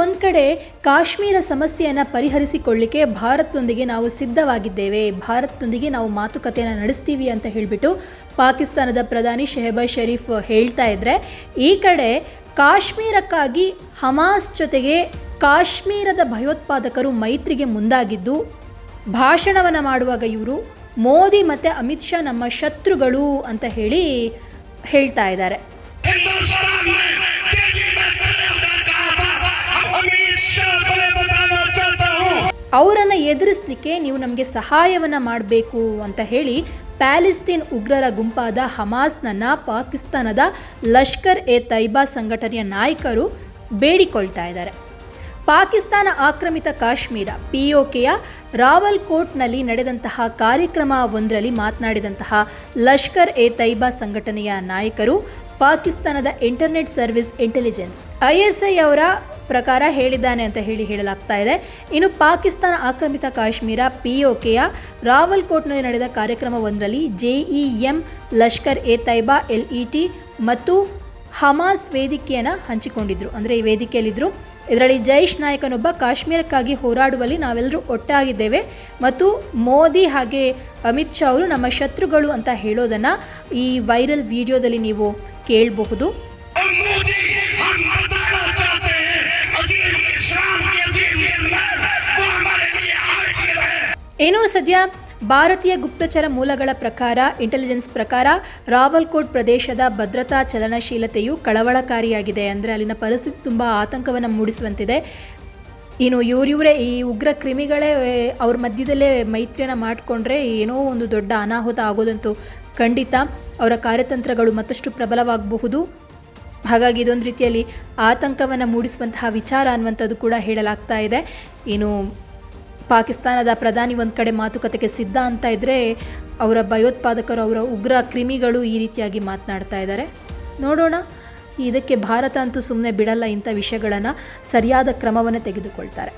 ಒಂದು ಕಡೆ ಕಾಶ್ಮೀರ ಸಮಸ್ಯೆಯನ್ನು ಪರಿಹರಿಸಿಕೊಳ್ಳಿಕ್ಕೆ ಭಾರತದೊಂದಿಗೆ ನಾವು ಸಿದ್ಧವಾಗಿದ್ದೇವೆ ಭಾರತದೊಂದಿಗೆ ನಾವು ಮಾತುಕತೆಯನ್ನು ನಡೆಸ್ತೀವಿ ಅಂತ ಹೇಳಿಬಿಟ್ಟು ಪಾಕಿಸ್ತಾನದ ಪ್ರಧಾನಿ ಶೆಹಬಾಜ್ ಶರೀಫ್ ಹೇಳ್ತಾ ಇದ್ದರೆ ಈ ಕಡೆ ಕಾಶ್ಮೀರಕ್ಕಾಗಿ ಹಮಾಸ್ ಜೊತೆಗೆ ಕಾಶ್ಮೀರದ ಭಯೋತ್ಪಾದಕರು ಮೈತ್ರಿಗೆ ಮುಂದಾಗಿದ್ದು, ಭಾಷಣವನ್ನು ಮಾಡುವಾಗ ಇವರು ಮೋದಿ ಮತ್ತು ಅಮಿತ್ ಶಾ ನಮ್ಮ ಶತ್ರುಗಳು ಅಂತ ಹೇಳಿ ಹೇಳ್ತಾ ಇದ್ದಾರೆ. ಅವರನ್ನು ಎದುರಿಸಲಿಕ್ಕೆ ನೀವು ನಮಗೆ ಸಹಾಯವನ್ನು ಮಾಡಬೇಕು ಅಂತ ಹೇಳಿ ಪ್ಯಾಲೆಸ್ತೀನ್ ಉಗ್ರರ ಗುಂಪಾದ ಹಮಾಸ್ನನ್ನ ಪಾಕಿಸ್ತಾನದ ಲಷ್ಕರ್ ಎ ತೈಬಾ ಸಂಘಟನೆಯ ನಾಯಕರು ಬೇಡಿಕೊಳ್ತಾ ಇದ್ದಾರೆ. ಪಾಕಿಸ್ತಾನ ಆಕ್ರಮಿತ ಕಾಶ್ಮೀರ ಪಿಒಕೆಯ ರಾವಲ್ಕೋಟ್ನಲ್ಲಿ ನಡೆದಂತಹ ಕಾರ್ಯಕ್ರಮ ಒಂದರಲ್ಲಿ ಮಾತನಾಡಿದಂತಹ ಲಷ್ಕರ್ ಎ ತೈಬಾ ಸಂಘಟನೆಯ ನಾಯಕರು ಪಾಕಿಸ್ತಾನದ ಇಂಟರ್ನೆಟ್ ಸರ್ವಿಸ್ ಇಂಟೆಲಿಜೆನ್ಸ್ ಐಎಸ್ಐ ಅವರ ಪ್ರಕಾರ ಹೇಳಿದ್ದಾನೆ ಅಂತ ಹೇಳಿ ಹೇಳಲಾಗ್ತಾ ಇದೆ. ಇನ್ನು ಪಾಕಿಸ್ತಾನ ಆಕ್ರಮಿತ ಕಾಶ್ಮೀರ ಪಿಒಕೆಯ ರಾವಲ್ಕೋಟ್ನಲ್ಲಿ ನಡೆದ ಕಾರ್ಯಕ್ರಮವೊಂದರಲ್ಲಿ ಜೆಇಎಂ ಲಷ್ಕರ್ ಎ ತೈಬಾ ಎಲ್ಇಟಿ ಮತ್ತು ಹಮಾಸ್ ವೇದಿಕೆಯನ್ನು ಹಂಚಿಕೊಂಡಿದ್ರು. ಅಂದರೆ ಈ ವೇದಿಕೆಯಲ್ಲಿದ್ದರು ಇದರಲ್ಲಿ ಜೈಶ್ ನಾಯಕನೊಬ್ಬ ಕಾಶ್ಮೀರಕ್ಕಾಗಿ ಹೋರಾಡುವಲ್ಲಿ ನಾವೆಲ್ಲರೂ ಒಟ್ಟಾಗಿದ್ದೇವೆ. ಮತ್ತು ಮೋದಿ ಹಾಗೆ ಅಮಿತ್ ಶಾ ಅವರು ನಮ್ಮ ಶತ್ರುಗಳು ಅಂತ ಹೇಳೋದನ್ನು ಈ ವೈರಲ್ ವಿಡಿಯೋದಲ್ಲಿ ನೀವು ಕೇಳಬಹುದು. ಏನೋ ಸದ್ಯ ಭಾರತೀಯ ಗುಪ್ತಚರ ಮೂಲಗಳ ಪ್ರಕಾರ ಇಂಟೆಲಿಜೆನ್ಸ್ ಪ್ರಕಾರ ರಾವಲ್ಕೋಟ್ ಪ್ರದೇಶದ ಭದ್ರತಾ ಚಲನಶೀಲತೆಯು ಕಳವಳಕಾರಿಯಾಗಿದೆ ಅಂದರೆ ಅಲ್ಲಿನ ಪರಿಸ್ಥಿತಿ ತುಂಬ ಆತಂಕವನ್ನು ಮೂಡಿಸುವಂತಿದೆ. ಇನ್ನು ಇವರಿವರೇ ಈ ಉಗ್ರ ಕ್ರಿಮಿಗಳೇ ಅವ್ರ ಮಧ್ಯದಲ್ಲೇ ಮೈತ್ರಿಯನ್ನು ಮಾಡಿಕೊಂಡ್ರೆ ಏನೋ ಒಂದು ದೊಡ್ಡ ಅನಾಹುತ ಆಗೋದಂತೂ ಖಂಡಿತ ಅವರ ಕಾರ್ಯತಂತ್ರಗಳು ಮತ್ತಷ್ಟು ಪ್ರಬಲವಾಗಬಹುದು. ಹಾಗಾಗಿ ಇದೊಂದು ರೀತಿಯಲ್ಲಿ ಆತಂಕವನ್ನು ಮೂಡಿಸುವಂತಹ ವಿಚಾರ ಅನ್ನುವಂಥದ್ದು ಕೂಡ ಹೇಳಲಾಗ್ತಾ ಇದೆ. ಏನು ಪಾಕಿಸ್ತಾನದ ಪ್ರಧಾನಿ ಒಂದು ಕಡೆ ಮಾತುಕತೆಗೆ ಸಿದ್ಧ ಅಂತ ಇದ್ದರೆ ಅವರ ಭಯೋತ್ಪಾದಕರು, ಅವರ ಉಗ್ರ ಕ್ರಿಮಿಗಳು ಈ ರೀತಿಯಾಗಿ ಮಾತನಾಡ್ತಾ ಇದ್ದಾರೆ ನೋಡೋಣ, ಇದಕ್ಕೆ ಭಾರತ ಅಂತೂ ಸುಮ್ಮನೆ ಬಿಡಲ್ಲ ಇಂಥ ವಿಷಯಗಳನ್ನು ಸರಿಯಾದ ಕ್ರಮವನ್ನು ತೆಗೆದುಕೊಳ್ತಾರೆ.